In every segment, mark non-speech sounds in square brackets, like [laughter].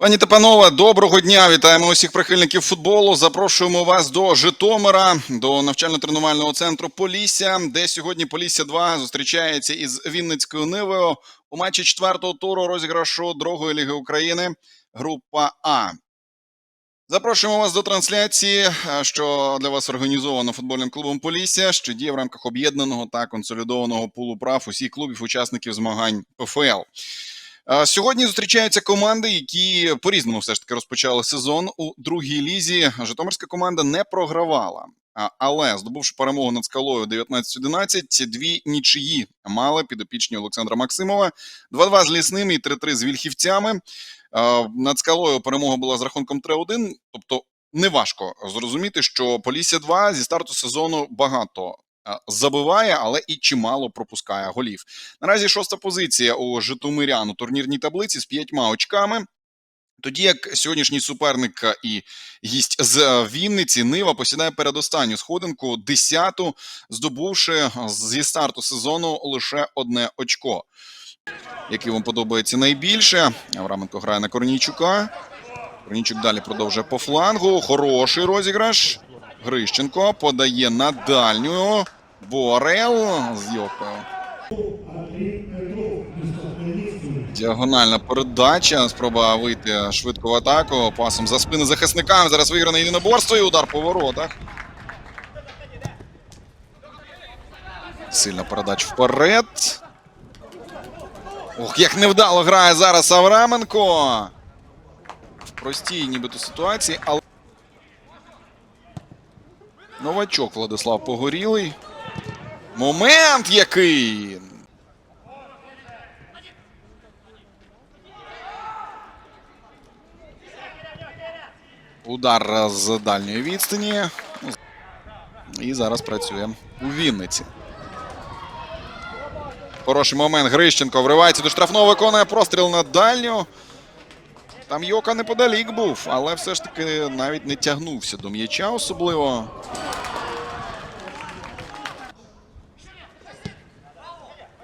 Пані та панове, доброго дня! Вітаємо усіх прихильників футболу. Запрошуємо вас до Житомира, до навчально-тренувального центру Полісся, де сьогодні Полісся 2 зустрічається із Вінницькою Нивою у матчі четвертого туру розіграшу другої ліги України. Група А. Запрошуємо вас до трансляції, е, що для вас організовано футбольним клубом Полісся, що діє в рамках об'єднаного та консолідованого пулу прав усіх клубів учасників змагань ПФЛ. Сьогодні зустрічаються команди, які по-різному все ж таки розпочали сезон у другій лізі. Житомирська команда не програвала. Але здобувши перемогу над скалою 19-11, дві нічиї мали підопічні Олександра Максимова. 2-2 з лісними і 3-3 з вільхівцями. Над скалою перемога була з рахунком 3-1. Тобто неважко зрозуміти, що Полісся 2 зі старту сезону багато забиває, але і чимало пропускає голів. Наразі шоста позиція у Житомирян у турнірній таблиці з п'ятьма очками. Тоді як сьогоднішній суперник е, і гість з е, Вінниці Нива посідає передостанню сходинку, десяту, здобувши е, зі старту сезону лише одне очко. Який вам подобається найбільше? Авраменко грає на Корнійчука. Корнійчук далі продовжує по флангу. Хороший розіграш. Грищенко подає на дальню. Борел з Йокою. Діагональна передача. Спроба вийти швидко в атаку. Пасом за спини захисникам. Зараз вигране єдиноборство і удар по воротах. Сильна передача вперед. Ох, як невдало грає зараз Авраменко. В простій нібито ситуації, але. Новачок Владислав Погорілий. Момент який! Удар з дальньої відстані. І зараз працює у Вінниці. Хороший момент. Грищенко вривається до штрафного, виконує простріл на дальню. Там Йока неподалік був, але все ж таки навіть не тягнувся до м'яча особливо.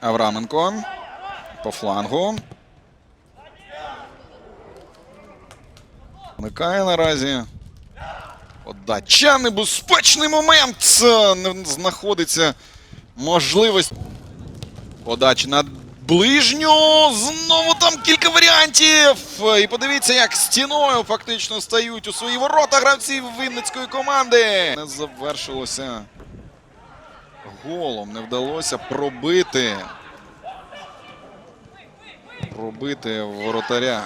Авраменко по флангу. Вмикає наразі. Подача небезпечний момент. Не знаходиться можливість. Подача на ближню. Знову там кілька варіантів. І подивіться, як стіною фактично стають у свої ворота гравці Вінницької команди. Не завершилося голом. Не вдалося пробити. Пробити воротаря.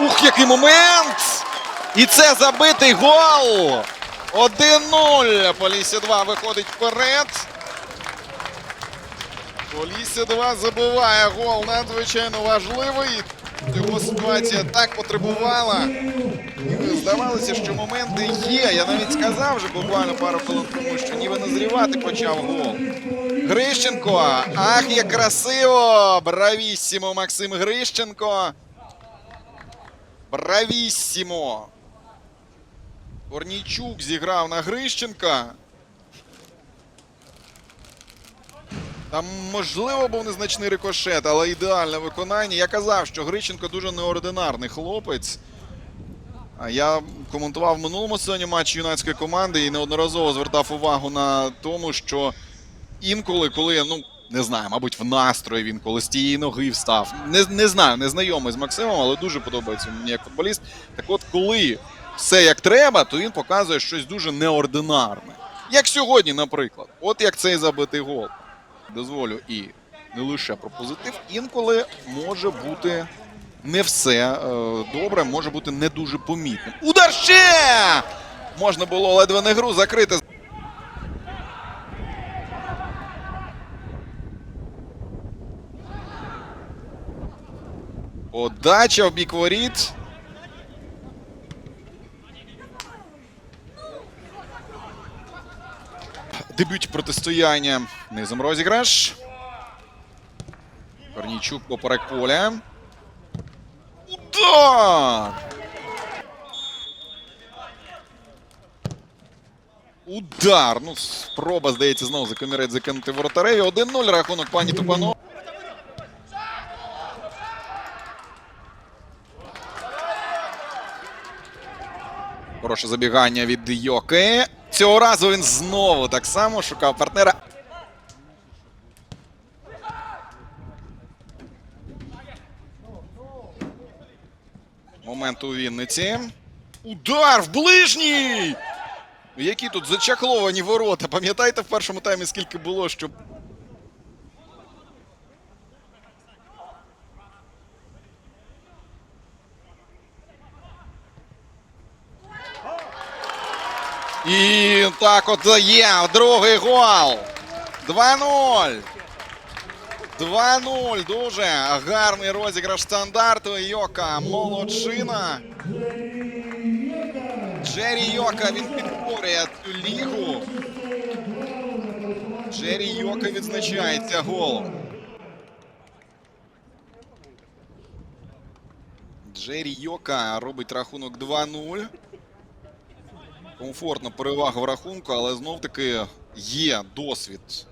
Ух, який момент! І це забитий гол! 1-0. Полісся 2 виходить вперед. Полісся 2 забиває гол надзвичайно важливий. Його ситуація так потребувала. І здавалося, що моменти є. Я навіть сказав вже буквально пару хвилин тому, що ніби назрівати почав гол. Грищенко. Ах, як красиво! Бравіссімо Максим Грищенко. Бравіссімо! Корнійчук зіграв на Грищенка. Там, можливо, був незначний рикошет, але ідеальне виконання. Я казав, що Грищенко дуже неординарний хлопець. А Я коментував в минулому сезоні матч юнацької команди і неодноразово звертав увагу на тому, що інколи, коли, ну, не знаю, мабуть, в настрої він коли з тієї ноги встав. Не, не знаю, не знайомий з Максимом, але дуже подобається мені як футболіст. Так от, коли все як треба, то він показує щось дуже неординарне. Як сьогодні, наприклад. От як цей забитий гол. Дозволю і не лише про позитив, інколи може бути не все е, добре, може бути не дуже помітним. Удар ще! Можна було ледве не гру закрити. Подача в бік воріт. Дебют протистояння низом розіграш. Корнійчук поперек поля. Удар! Удар. Ну, спроба, здається, знову за комірець закинути воротареві. 1-0 рахунок пані Тупано. Хороше забігання від Йоки. Цього разу він знову так само шукав партнера. Момент у Вінниці. Удар в ближній! Які тут зачакловані ворота. Пам'ятаєте в першому таймі скільки було, щоб. І так от є другий гол. 2-0. 2-0. Дуже гарний розіграш стандарту. Йока молодчина. Джері Йока він підкорює цю лігу. Джері Йока відзначається голом. Джері Йока робить рахунок 2-0. Комфортна перевага в рахунку, але знов таки є досвід.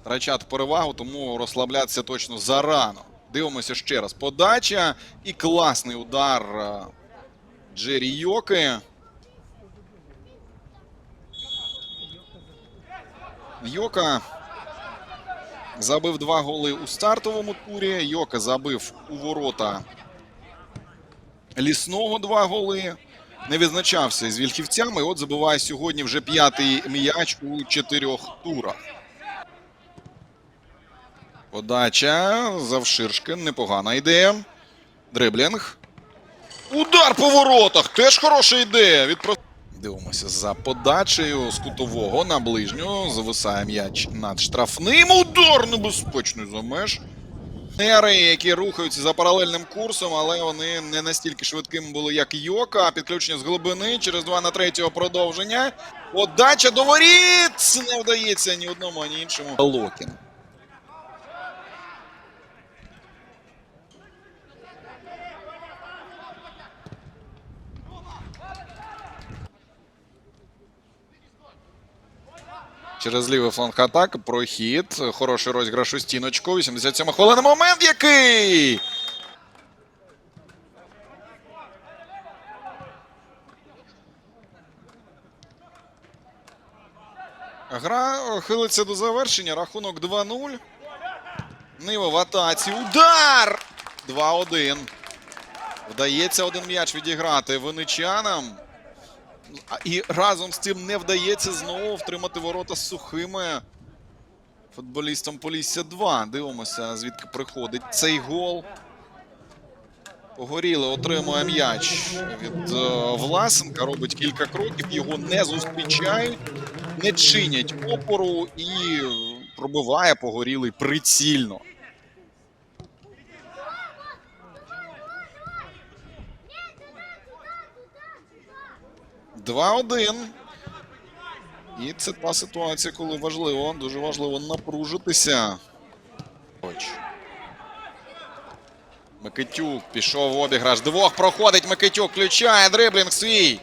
Втрачати перевагу, тому розслаблятися точно зарано. Дивимося ще раз. Подача і класний удар е, Джері Йоки. Йока забив два голи у стартовому турі. Йока забив у ворота лісного два голи. Не відзначався з вільхівцями. От забиває сьогодні вже п'ятий м'яч у чотирьох турах. Подача завширшки. Непогана ідея. Дриблінг. Удар по воротах. Теж хороша ідея. Від Дивимося за подачею з кутового на ближню. Зависає м'яч над штрафним. Удар небезпечний за меж. Нери, які рухаються за паралельним курсом, але вони не настільки швидкими були, як Йока. Підключення з глибини через 2 на 3 продовження. Подача до воріт! Не вдається ні одному, ні іншому. Локін. Через лівий фланг атак. Прохід. Хороший розіграш у стіночку. 87 хвилина. Момент який! Гра хилиться до завершення. Рахунок 2-0. Нива в атаці. Удар! 2-1. Вдається один м'яч відіграти виничанам. І разом з цим не вдається знову втримати ворота сухими футболістам Полісся 2. Дивимося, звідки приходить цей гол. Погоріли отримує м'яч від е, Власенка. Робить кілька кроків, його не зустрічають, не чинять опору і пробиває погорілий прицільно. Два-один. І це та ситуація, коли важливо, дуже важливо напружитися. Микитюк пішов в обіграш. Двох проходить Микитюк. Включає дриблінг свій.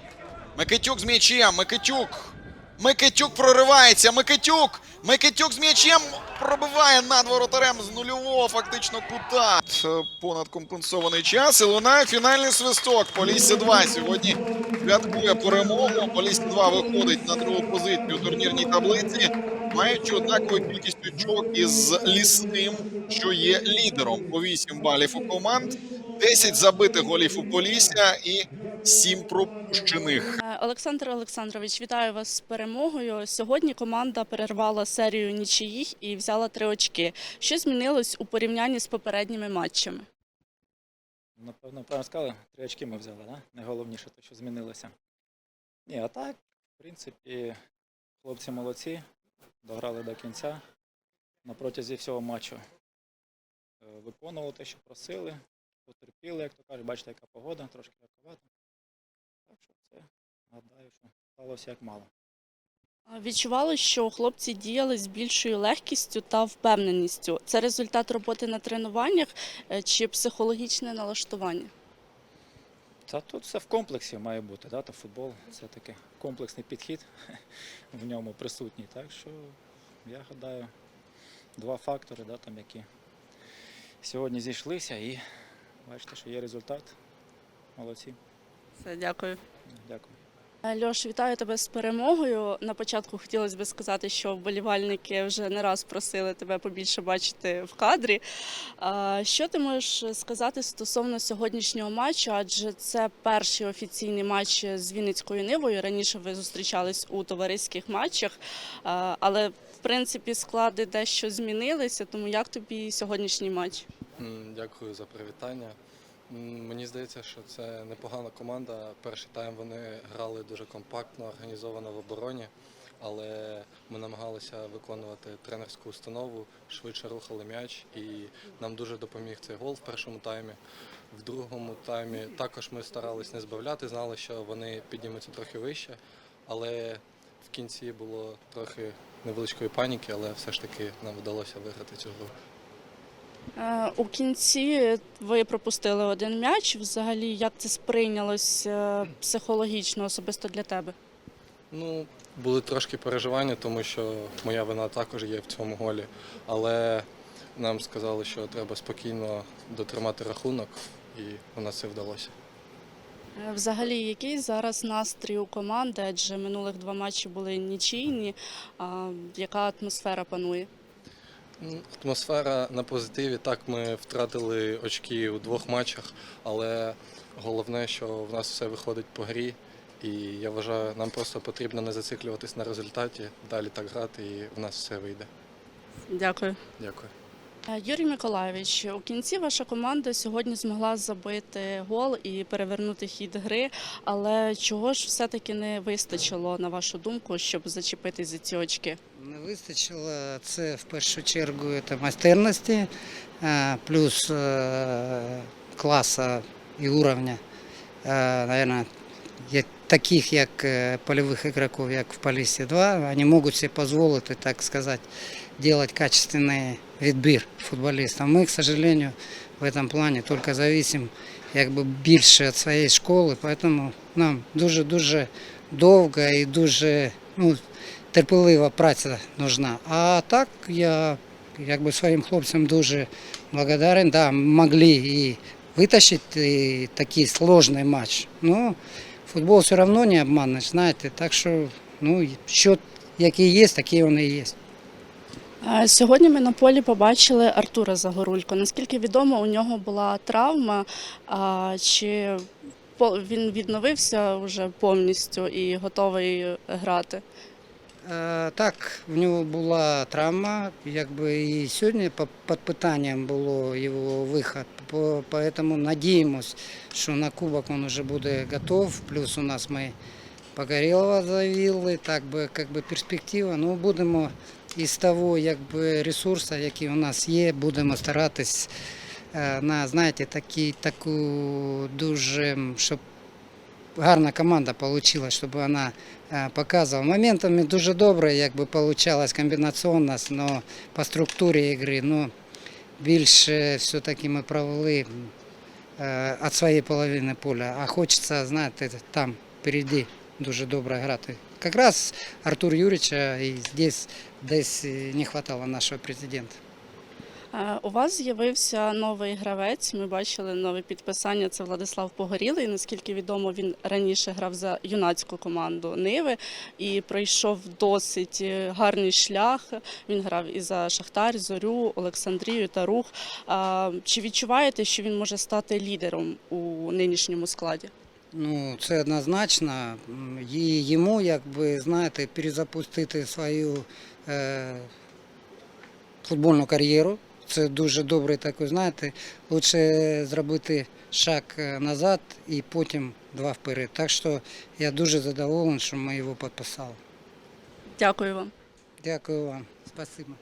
Микитюк з м'ячем. Микитюк. Микитюк проривається. Микитюк. Микитюк з м'ячем пробиває над воротарем з нульового фактично кута. Понад компенсований час. І лунає фінальний свисток. Полісся 2 сьогодні святкує перемогу. Полісся 2 виходить на другу позицію у турнірній таблиці, маючи однакову кількість очок із лісним, що є лідером. По 8 балів у команд, 10 забитих голів у Полісся і 7 пропущених. Олександр Олександрович, вітаю вас з перемогою. Сьогодні команда перервала серію нічиїх і взяла три очки. Що змінилось у порівнянні з попередніми матчами? Напевно, правильно сказали, три очки ми взяли, да? Найголовніше те, що змінилося. Ні, а так, в принципі, хлопці молодці, дограли до кінця. На протязі всього матчу е, виконували те, що просили, потерпіли, як то кажуть, бачите, яка погода, трошки рахувати. Так що це, гадаю, що сталося як мало. А Відчували, що хлопці діяли з більшою легкістю та впевненістю. Це результат роботи на тренуваннях е, чи психологічне налаштування? Та тут все в комплексі має бути, да? та футбол це таки комплексний підхід [laughs] в ньому присутній. Так що я гадаю, два фактори, да, там, які сьогодні зійшлися, і бачите, що є результат. Молодці. Все, дякую. Дякую. Льош, вітаю тебе з перемогою. На початку хотілося б сказати, що вболівальники вже не раз просили тебе побільше бачити в кадрі. Що ти можеш сказати стосовно сьогоднішнього матчу? Адже це перший офіційний матч з Вінницькою Нивою. Раніше ви зустрічались у товариських матчах, але в принципі склади дещо змінилися. Тому як тобі сьогоднішній матч? Дякую за привітання. Мені здається, що це непогана команда. Перший тайм вони грали дуже компактно, організовано в обороні, але ми намагалися виконувати тренерську установу, швидше рухали м'яч, і нам дуже допоміг цей гол в першому таймі. В другому таймі також ми старались не збавляти, знали, що вони піднімуться трохи вище, але в кінці було трохи невеличкої паніки, але все ж таки нам вдалося виграти цю гру. Е, У кінці ви пропустили один м'яч. Взагалі, як це сприйнялось е, психологічно особисто для тебе? Ну, були трошки переживання, тому що моя вина також є в цьому голі. Але нам сказали, що треба спокійно дотримати рахунок, і у нас це вдалося. Е, Взагалі, який зараз настрій у команди? Адже минулих два матчі були нічийні. А яка атмосфера панує? М, Атмосфера на позитиві. Так, ми втратили очки у двох матчах, але головне, що в нас все виходить по грі. І я вважаю, нам просто потрібно не зациклюватись на результаті, далі так грати, і в нас все вийде. Дякую. Дякую. Е, Юрій Миколайович, у кінці ваша команда сьогодні змогла забити гол і перевернути хід гри. Але чого ж все-таки не вистачило, на вашу думку, щоб зачепити за ці очки? Не вистачило. Це в першу чергу це майстерності, е, плюс е, класа і уровня, наверное, таких як польових ігроків, як в Полісі 2, вони можуть собі дозволити, так сказати, делать качественный відбір футболістам. Ми, к сожалению, в этом плане только зависим якби більше від своєї школи, поэтому нам дуже-дуже довго і дуже ну, терпелива праця нужна. А так я якби своїм хлопцям дуже благодарен. Да, могли і витащити і такий сложний матч. Ну, футбол все одно не обманеш, знаєте. Так що ну, счет який є, такий він і є. Е, Сьогодні ми на полі побачили Артура Загорулько. Наскільки відомо, у нього була травма. Чи він відновився вже повністю і готовий грати? Е, Так, в нього була травма, якби і сьогодні під питанням було його вихід. По- Поэтому надіємось, що на кубок він вже буде готов. Плюс у нас ми Погорілова завели, так би, как би перспектива. Ну, будемо із того якби, ресурсу, який у нас є, будемо старатись е, на, знаєте, такі, таку дуже, щоб гарна команда вийшла, щоб вона е, показувала. Моментами дуже добре, якби получалась комбінаційність, але по структурі ігри, ну, більше все-таки ми провели е, від своєї половини поля. А хочеться, знаєте, там впереді дуже добре грати. Якраз Артур Юрича і здесь десь е, не вистачало нашого президента. Е, У вас з'явився новий гравець. Ми бачили нове підписання. Це Владислав Погорілий. Наскільки відомо, він раніше грав за юнацьку команду Ниви і пройшов досить е, гарний шлях. Він грав і за Шахтар, Зорю, Олександрію та Рух. Чи відчуваєте, що він може стати лідером у нинішньому складі? Ну, це однозначно. І йому, якби, знаєте, перезапустити свою е, футбольну кар'єру. Це дуже добре такий, знаєте, лучше зробити шаг е, назад і потім два вперед. Так що я дуже задоволений, що ми його підписали. Дякую вам. Дякую вам. Спасибо.